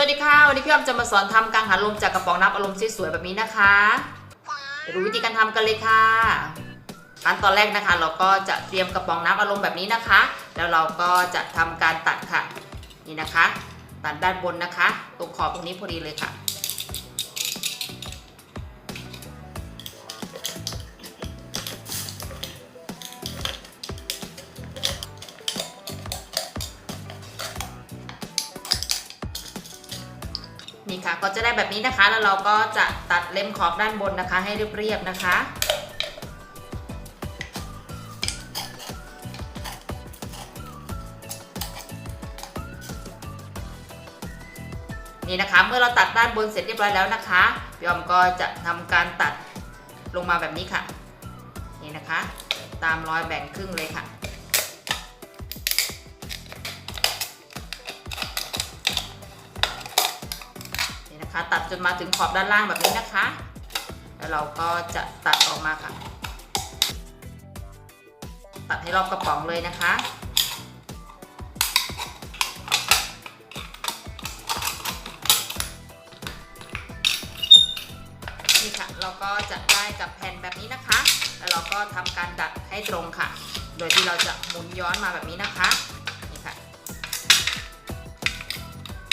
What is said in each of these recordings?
วัสดีค่ะ วันนี้พี่อ้อมจะมาสอนทำกังหันลมจากกระป๋องน้ำอารมณ์สวยๆแบบนี้นะคะไปดูวิธีการทำกันเลยค่ะขั้นตอนแรกนะคะ เราก็จะเตรียมกระป๋องน้ำอารมณ์แบบนี้นะคะ แล้วเราก็จะทำการตัดค่ะ นี่นะคะ ตัดด้านบนนะคะ ตรงขอบตรงนี้พอดีเลยค่ะ ก็จะได้แบบนี้นะคะ แล้วเราก็จะตัดเล็มขอบด้านบนนะคะ ให้เรียบๆนะคะนี่นะคะเมื่อเราตัดด้านบนเสร็จเรียบร้อยแล้วนะคะพี่ออมก็จะทำการตัดลงมาแบบนี้ค่ะ นี่นะคะ ตามรอยแบ่งครึ่งเลยค่ะ คะตัดจนมาถึงขอบด้านล่างแบบนี้นะคะ แล้วเราก็จะตัดออกมาค่ะ ตัดให้รอบกระป๋องเลยนะคะนี่ค่ะเราก็จะได้กับแผ่นแบบนี้นะคะ แล้วเราก็ทำการดัดให้ตรงค่ะ โดยที่เราจะหมุนย้อนมาแบบนี้นะคะนี่ค่ะ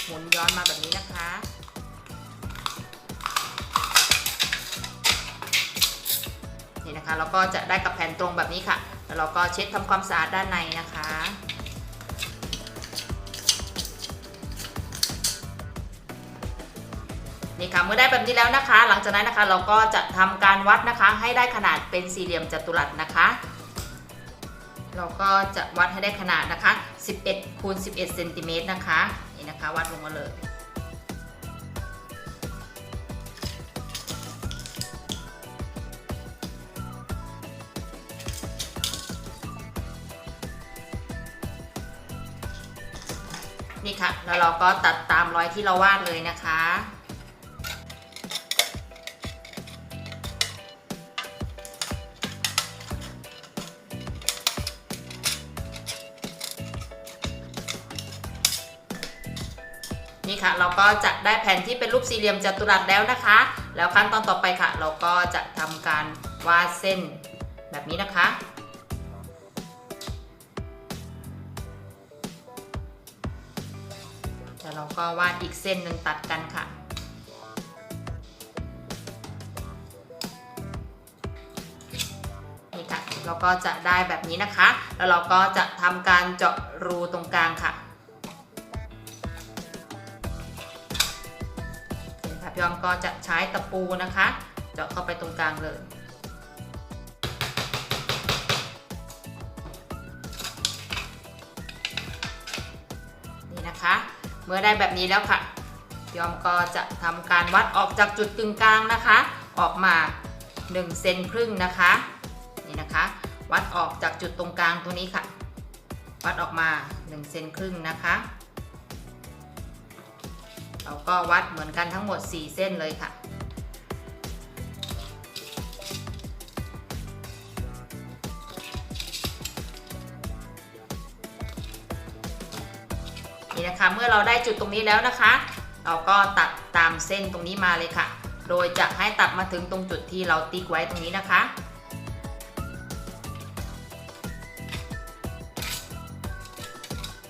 หมุนย้อนมาแบบนี้นะคะ นี่นะคะเราก็จะได้กับแผ่นตรงแบบนี้ค่ะ แล้วเราก็เช็ดทำความสะอาดด้านในนะคะ นี่ค่ะเมื่อได้แบบนี้แล้วนะคะ หลังจากนั้นนะคะเราก็จะทำการวัดนะคะ ให้ได้ขนาดเป็นสี่เหลี่ยมจัตุรัสนะคะเราก็จะวัดให้ได้ขนาดนะคะ 11คูณ11เซนติเมตรนะคะ นี่นะคะ วัดลงมาเลย นี่ค่ะ แล้วเราก็ตัดตามรอยที่เราวาดเลยนะคะ นี่ค่ะ เราก็จะได้แผ่นที่เป็นรูปสี่เหลี่ยมจัตุรัสแล้วนะคะ แล้วขั้นตอนต่อไปค่ะ เราก็จะทำการวาดเส้นแบบนี้นะคะ ก็วาดอีกเส้นหนึ่งตัดกันค่ะ นี่ค่ะ เราก็จะได้แบบนี้นะคะ แล้วเราก็จะทำการเจาะรูตรงกลางค่ะค่ะพี่ออมก็จะใช้ตะปูนะคะ เจาะเข้าไปตรงกลางเลย เมื่อได้แบบนี้แล้วค่ะยอมก็จะทำการวัดออกจากจุดกึ่งกลางนะคะ ออกมา1เซนครึ่งนะคะนี่นะคะ วัดออกจากจุดตรงกลางตรงนี้ค่ะ วัดออกมา1เซนครึ่งนะคะเราก็วัดเหมือนกันทั้งหมด 4 เส้นเลยค่ะ เมื่อเราได้จุดตรงนี้แล้วนะคะ เราก็ตัดตามเส้นตรงนี้มาเลยค่ะ โดยจะให้ตัดมาถึงตรงจุดที่เราติ๊กไว้ตรงนี้นะคะ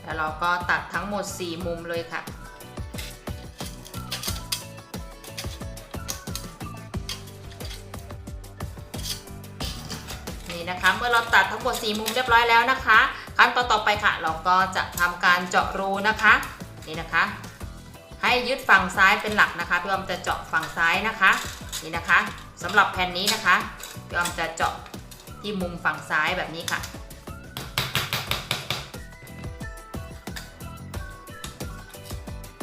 แล้วเราก็ตัดทั้งหมด 4 มุมเลยค่ะนี่นะคะเมื่อเราตัดทั้งหมด 4 มุมเรียบร้อยแล้วนะคะ ขั้นตอนต่อไปค่ะ เราก็จะทำการเจาะรูนะคะ นี่นะคะ ให้ยึดฝั่งซ้ายเป็นหลักนะคะพี่ออมจะเจาะฝั่งซ้ายนะคะ นี่นะคะสำหรับแผ่นนี้นะคะพี่ออมจะเจาะที่มุมฝั่งซ้ายแบบนี้ค่ะ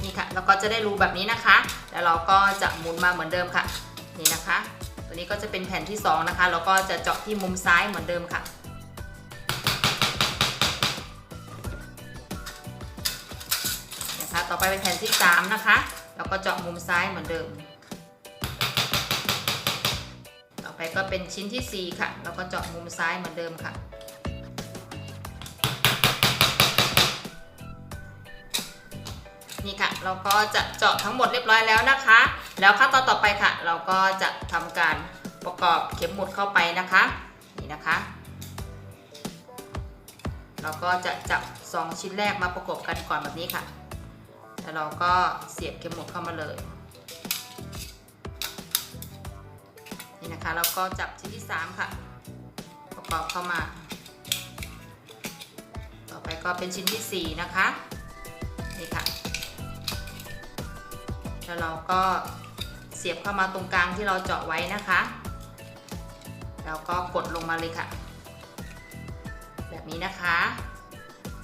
นี่ค่ะแล้วก็จะได้รูแบบนี้นะคะ แล้วเราก็จะหมุนมาเหมือนเดิมค่ะ นี่นะคะ ตัวนี้ก็จะเป็นแผ่นที่ 2 นะคะ แล้วก็จะเจาะที่มุมซ้ายเหมือนเดิมค่ะ ต่อไปเป็นแผ่นที่3นะคะแล้วก็เจาะมุมซ้ายเหมือนเดิม ต่อไปก็เป็นชิ้นที่4ค่ะแล้วก็เจาะมุมซ้ายเหมือนเดิมค่ะนี่ค่ะ เราก็จะเจาะทั้งหมดเรียบร้อยแล้วนะคะ แล้วขั้นตอนต่อไปค่ะ เราก็จะทำการประกอบเข็มหมุดเข้าไปนะคะ นี่นะคะ เราก็จะจับ 2 ชิ้นแรกมาประกบกันก่อนแบบนี้ค่ะ แล้วเราก็เสียบเข็มหมุดเข้ามาเลย นี่นะคะแล้วก็จับชิ้นที่ 3 ค่ะ ประกอบเข้ามา ต่อไปก็เป็นชิ้นทีสี่ 4 นะคะ นี่ค่ะ แล้วเราก็เสียบเข้ามาตรงกลางที่เราเจาะไว้นะคะ แล้วก็กดลงมาเลยค่ะ แบบนี้นะคะ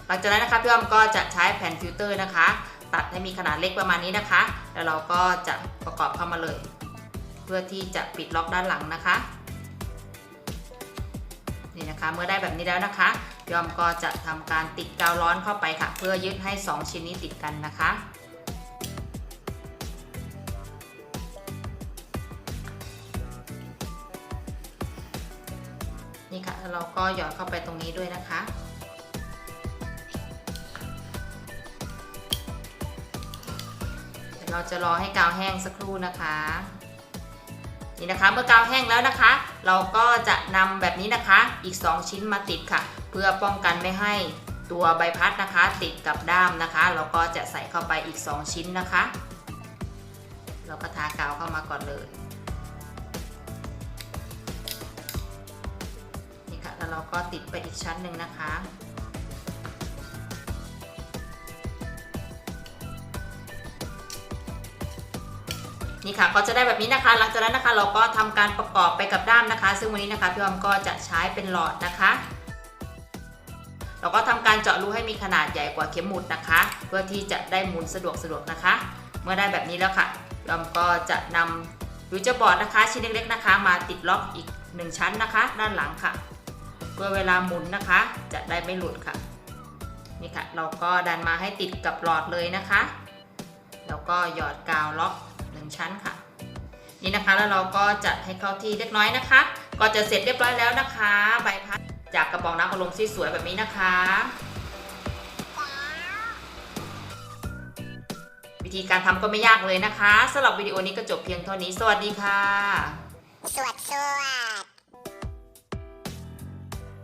หลังจากนั้นนะคะพี่อ้อมก็จะใช้แผ่นฟิลเตอร์นะคะ ตัดให้มีขนาดเล็กประมาณนี้นะคะ แล้วเราก็จะประกอบเข้ามาเลย เพื่อที่จะปิดล็อกด้านหลังนะคะ นี่นะคะเมื่อได้แบบนี้แล้วนะคะพี่อ้อมก็จะทำการติดกาวร้อนเข้าไปค่ะ เพื่อยึดให้ 2 ชิ้นนี้ติดกันนะคะนี่ค่ะแล้วเราก็หยอดเข้าไปตรงนี้ด้วยนะคะ เราจะรอให้กาวแห้งสักครู่นะคะนี่นะคะเมื่อกาวแห้งแล้วนะคะ เราก็จะนำแบบนี้นะคะอีก 2 ชิ้นมาติดค่ะ เพื่อป้องกันไม่ให้ตัวใบพัดนะคะ ติดกับด้ามนะคะ เราก็จะใส่เข้าไปอีก 2 ชิ้นนะคะ เราก็ทากาวเข้ามาก่อนเลยนี่ค่ะแล้วเราก็ติดไปอีกชั้นหนึ่งนะคะ นี่ค่ะก็จะได้แบบนี้นะคะ หลังจากนั้นนะคะเราก็ทำการประกอบไปกับด้ามนะคะ ซึ่งวันนี้นะคะพี่ออมก็จะใช้เป็นหลอดนะคะ เราก็ทำการเจาะรูให้มีขนาดใหญ่กว่าเข็มหมุดนะคะ เพื่อที่จะได้หมุนสะดวกสะดวกนะคะ เมื่อได้แบบนี้แล้วค่ะพี่ออมก็จะนำวิวเจอบอร์ดนะคะชิ้นเล็กๆนะคะ มาติดล็อกอีก 1 ชั้นนะคะ ด้านหลังค่ะ เพื่อเวลาหมุนนะคะ จะได้ไม่หลุดค่ะนี่ค่ะ เราก็ดันมาให้ติดกับหลอดเลยนะคะ แล้วก็หยอดกาวล็อก 1 ชั้นค่ะ นี่นะคะแล้วเราก็จัดให้เข้าที่เล็กน้อยนะคะ ก็จะเสร็จเรียบร้อยแล้วนะคะใบพัดจากกระบอกน้ำอารมณ์สวยแบบนี้นะคะ วิธีการทำก็ไม่ยากเลยนะคะสำหรับวิดีโอนี้ก็จบเพียงเท่านี้ สวัสดีค่ะ สวัสดี